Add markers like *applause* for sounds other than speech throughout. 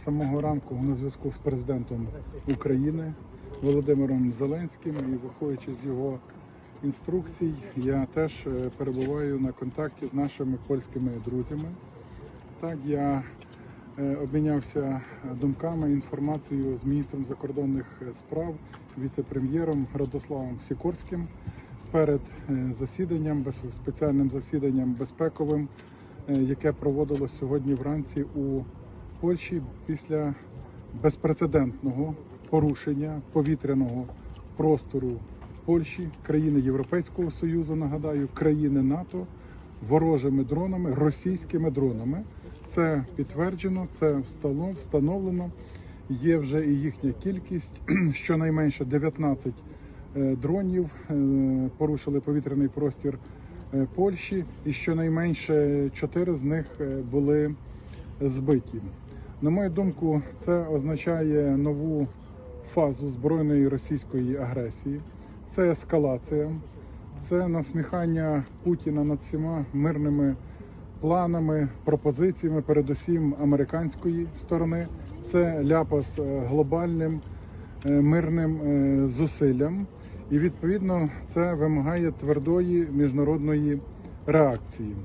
самого ранку на зв'язку з президентом України Володимиром Зеленським і виходячи з його інструкцій, я теж е, перебуваю на контакті з нашими польськими друзями. Так, я е, обмінявся думками, інформацією з міністром закордонних е, справ, віце-прем'єром Радославом Сікорським перед засіданням, спеціальним засіданням безпековим, яке проводилось сьогодні вранці у Польщі після безпрецедентного порушення повітряного простору Польщі, країни Європейського Союзу, нагадаю, країни НАТО ворожими дронами, російськими дронами. Це підтверджено, це встановлено. Є вже і їхня кількість. *clears throat* Щонайменше 19 е, дронів е, порушили повітряний простір е, Польщі, і щонайменше 4 з них були збиті. На мою думку, це означає нову фазу збройної російської агресії. Це ескалація, це насміхання Путіна над всіма мирними планами, пропозиціями, передусім американської сторони. Це ляпас е, глобальним е, мирним е, зусиллям, і відповідно це вимагає твердої міжнародної реакції.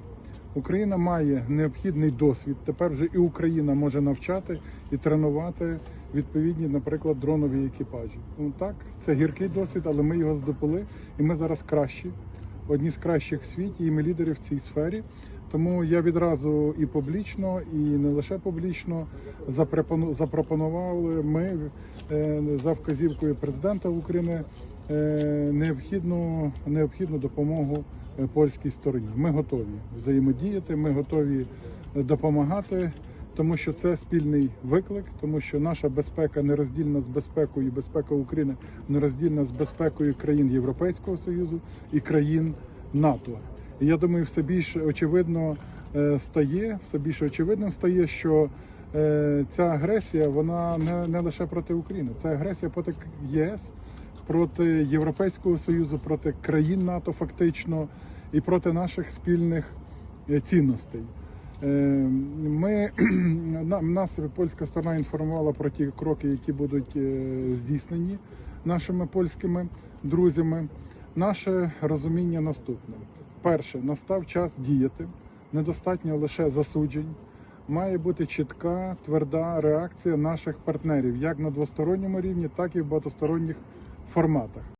Україна має необхідний досвід. Тепер вже і Україна може навчати і тренувати відповідні, наприклад, дронові екіпажі. Ну так, це гіркий досвід, але ми його здобули, і ми зараз кращі, одні з кращих в світі, і ми лідери в цій сфері. Тому я відразу і публічно, і не лише публічно запропону- запропонували ми е, за вказівкою президента України необхідну, необхідну допомогу е, польській стороні. Ми готові взаємодіяти, ми готові е, допомагати, тому що це спільний виклик, тому що наша безпека нероздільна з безпекою, безпека України нероздільна з безпекою країн Європейського Союзу і країн НАТО. І я думаю, все більш очевидно е, стає, все більш очевидним стає, що е, ця агресія вона не, не лише проти України, це агресія проти ЄС, проти Європейського Союзу, проти країн НАТО, фактично, і проти наших спільних е, цінностей. Е, Ми *clears throat* на- нас польська сторона інформувала про ті кроки, які будуть е, здійснені нашими польськими друзями. Наше розуміння наступне: перше, настав час діяти. Недостатньо лише засуджень. Має бути чітка, тверда реакція наших партнерів, як на двосторонньому рівні, так і в багатосторонніх форматах.